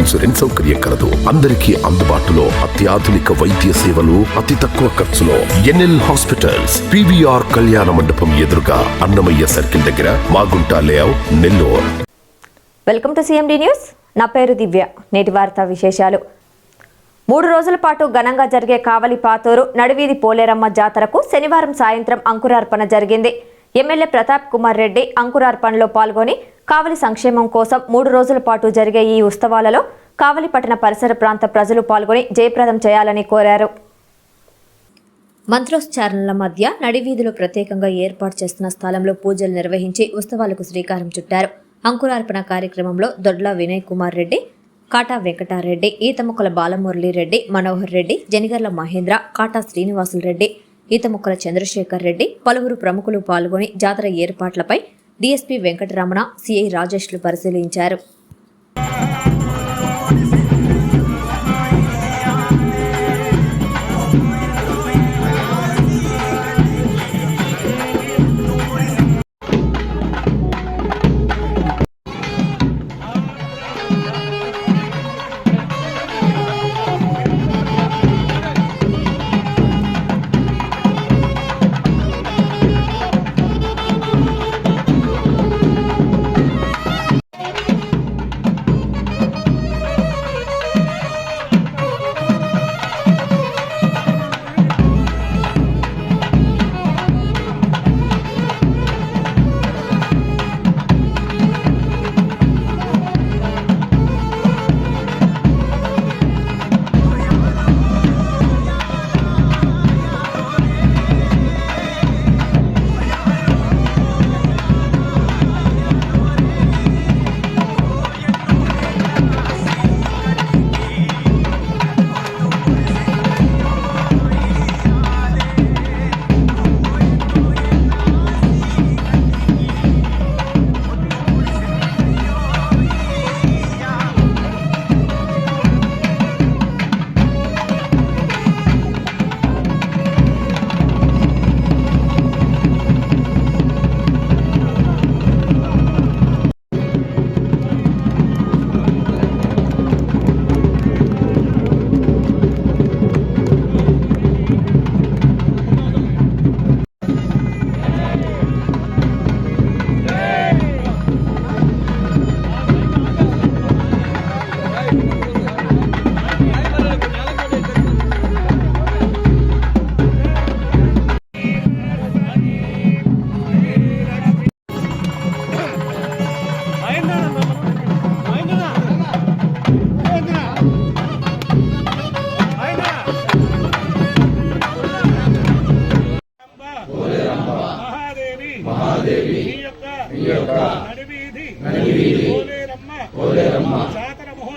Insurance సౌకర్యం కలదు. అందరికీ అందుబాటులో అత్యాధునిక వైద్య సేవలు అతి తక్కువ ఖర్చులో ఎన్ఎల్ హాస్పిటల్స్ పివిఆర్ కళ్యాణ మండపం ఎదురుగా అన్నమయ్య సర్కిల్ దగ్గర Magunta layout Nellore. Welcome to CMD news. నా పేరు దివ్య. నేటి వార్తా విశేషాలు. మూడు రోజుల పాటు ఘనంగా జరిగే కావలి పాతూరు నడివీధి పోలేరమ్మ జాతరకు శనివారం సాయంత్రం అంకురార్పణ జరిగింది. ఎమ్మెల్యే ప్రతాప్ కుమార్ రెడ్డి అంకురార్పణలో పాల్గొని కావలి సంక్షేమం కోసం మూడు రోజుల పాటు జరిగే ఈ ఉత్సవాలలో కావలి పట్టణ పరిసర ప్రాంత ప్రజలు పాల్గొని జయప్రదం చేయాలని కోరారు. మంత్రోచ్చారణల మధ్య నడివీధిలో ప్రత్యేకంగా ఏర్పాటు చేస్తున్న స్థలంలో పూజలు నిర్వహించి ఉత్సవాలకు శ్రీకారం చుట్టారు. అంకురార్పణ కార్యక్రమంలో దొడ్ల వినయ్ కుమార్ రెడ్డి కాటా వెంకటారెడ్డి ఈతముక్కల బాలమురళి రెడ్డి మనోహర్ రెడ్డి జనిగర్ల మహేంద్ర కాటా శ్రీనివాసులు రెడ్డి ఈతముక్కల చంద్రశేఖర్ రెడ్డి పలువురు ప్రముఖులు పాల్గొని జాతర ఏర్పాట్లపై డీఎస్పీ వెంకటరమణ సిఐ రాజేష్లు పరిశీలించారు.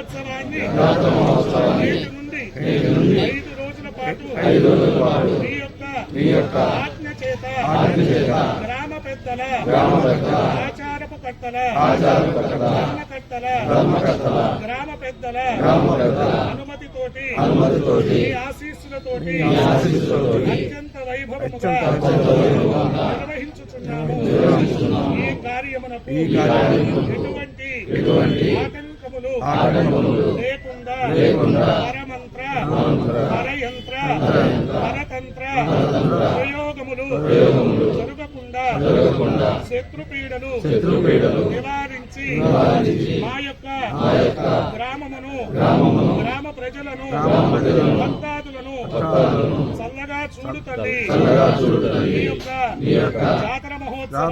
మహోత్సవాన్ని నేటి నుండి ఐదు రోజుల పాటు ఐదు రోజుల పాటు మీ యొక్క ఆజ్ఞ చేత గ్రామ పెద్దల ఆచారపు కర్తల ధర్మకర్తల గ్రామ పెద్దల అనుమతితోటి మీ ఆశీస్సులతోటి అత్యంత వైభవముగా నిర్వహించుచున్నాము. ఈ కార్యమునకు ఎటువంటి ఆటంకములు లేకుండా పరమంత్ర పరయంత్ర పరతంత్ర ప్రయోగములు జరగకుండా శత్రుపీడలు నివారించి మా యొక్క గ్రామమును గ్రామమును గ్రామ ప్రజలను గ్రామ ప్రజలను భక్తాదులను చల్లగా చూడు తల్లి. ఈ యొక్క జాతర మహోత్సవం.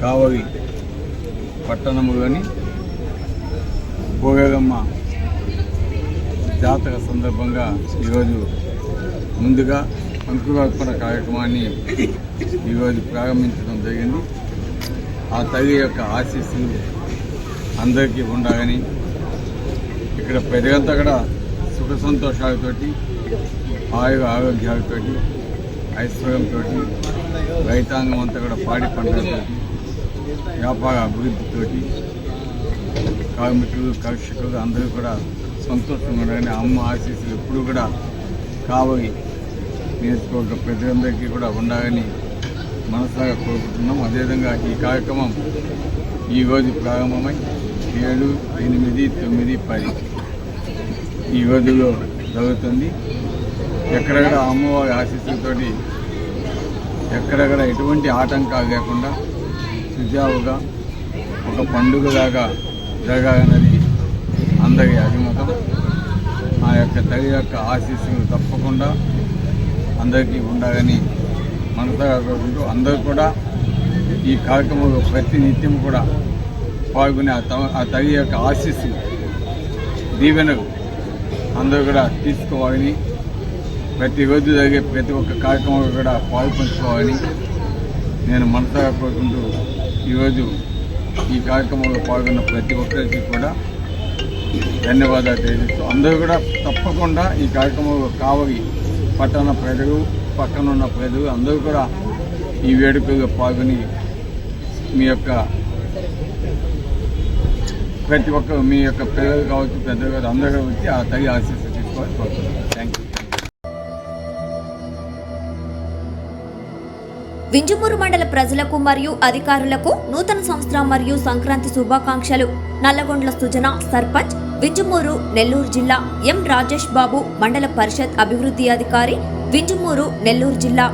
కావలి పట్టణంలోని భోగమ్మ జాతర సందర్భంగా ఈరోజు ముందుగా అంకురార్పణ కార్యక్రమాన్ని ఈరోజు ప్రారంభించడం జరిగింది. ఆ తల్లి యొక్క ఆశీస్సులు అందరికీ ఉండాలని ఇక్కడ ప్రజలంతా కూడా సుఖ సంతోషాలతోటి ఆయుర ఆరోగ్యాలతోటి ఐశ్వర్యంతో రైతాంగం అంతా కూడా పాడి పంటలతోటి వ్యాపార అభివృద్ధితోటి కార్మికులు కర్షకులు అందరూ కూడా సంతోషంగా ఉండాలని అమ్మ ఆశీస్సులు ఎప్పుడు కూడా కావలి నియోజకవర్గ ప్రజలందరికీ కూడా ఉండాలని మనసాగా కోరుకుంటున్నాం. అదేవిధంగా ఈ కార్యక్రమం ఈరోజు ప్రారంభమై ఏడు ఎనిమిది తొమ్మిది పది ఈ రోజుల్లో జరుగుతుంది. ఎక్కడెక్కడ అమ్మవారి ఆశీస్సులతోటి ఎక్కడెక్కడ ఎటువంటి ఆటంకాలు లేకుండా సుజావుగా ఒక పండుగలాగా జరగాలన్నది అందరి అభిమతం. ఆ యొక్క తల్లి యొక్క ఆశీస్సులు తప్పకుండా అందరికీ ఉండాలని మనసాగా కోరుకుంటూ అందరూ కూడా ఈ కార్యక్రమంలో ప్రతి నిత్యం కూడా పాల్గొనే ఆ ఆ తల్లి యొక్క ఆశీస్సు దీవెనలు అందరూ కూడా తీసుకోవాలని ప్రతిరోజు జరిగే ప్రతి ఒక్క కార్యక్రమంలో కూడా పాల్పంచుకోవాలని నేను మనసాగా కోరుకుంటూ ఈరోజు ఈ కార్యక్రమంలో పాల్గొన్న ప్రతి ఒక్కరికి కూడా ధన్యవాదాలు తెలియజేస్తూ అందరూ కూడా తప్పకుండా ఈ కార్యక్రమంలో కావలి పట్టణ ప్రజలు పక్కన ఉన్న ప్రజలు అందరూ కూడా ఈ వేడుకల్లో పాల్గొని మీ యొక్క ప్రతి ఒక్క మీ యొక్క పిల్లలు కావచ్చు పెద్దలు కావచ్చు అందరూ వచ్చి ఆ తగి ఆశీస్సు తీసుకోవాలి థ్యాంక్ యూ వింజమూరు మండల ప్రజలకు మరియు అధికారులకు నూతన సంవత్సరం మరియు సంక్రాంతి శుభాకాంక్షలు. నల్లగొండ్ల సుజన సర్పంచ్ వింజమూరు నెల్లూరు జిల్లా ఎం రాజేష్ బాబు మండల పరిషత్ అభివృద్ధి అధికారి వింజమూరు నెల్లూరు జిల్లా